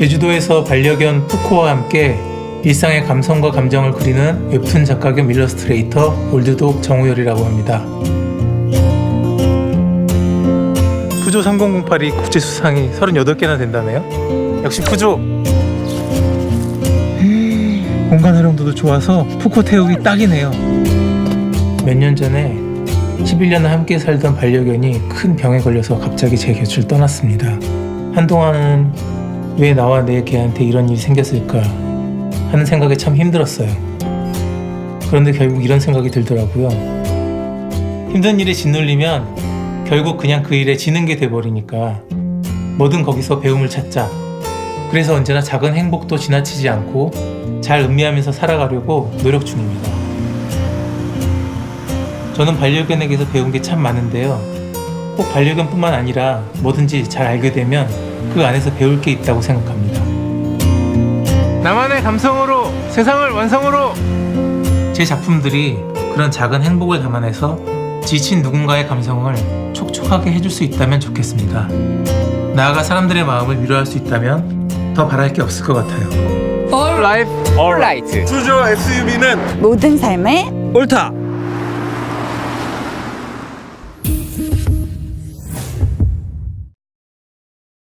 제주도에서 반려견 푸코와 함께 일상의 감성과 감정을 그리는 웹툰 작가 겸 일러스트레이터 올드독 정우열이라고 합니다. 푸조 3008이 국제 수상이 38개나 된다네요. 역시 푸조. 공간 활용도도 좋아서 푸코 태우기 딱이네요. 몇 년 전에 11년을 함께 살던 반려견이 큰 병에 걸려서 갑자기 제 곁을 떠났습니다. 한동안은 왜 나와 내 개한테 이런 일이 생겼을까 하는 생각에 참 힘들었어요. 그런데 결국 이런 생각이 들더라고요. 힘든 일에 짓눌리면 결국 그냥 그 일에 지는 게 돼버리니까 뭐든 거기서 배움을 찾자. 그래서 언제나 작은 행복도 지나치지 않고 잘 음미하면서 살아가려고 노력 중입니다. 저는 반려견에게서 배운 게 참 많은데요. 꼭 반려견뿐만 아니라 뭐든지 잘 알게 되면 그 안에서 배울 게 있다고 생각합니다. 나만의 감성으로 세상을 완성으로 제 작품들이 그런 작은 행복을 담아내서 지친 누군가의 감성을 촉촉하게 해줄 수 있다면 좋겠습니다. 나아가 사람들의 마음을 위로할 수 있다면 더 바랄 게 없을 것 같아요. 라이프 폴라이트 푸조 SUV는 모든 삶의 옳다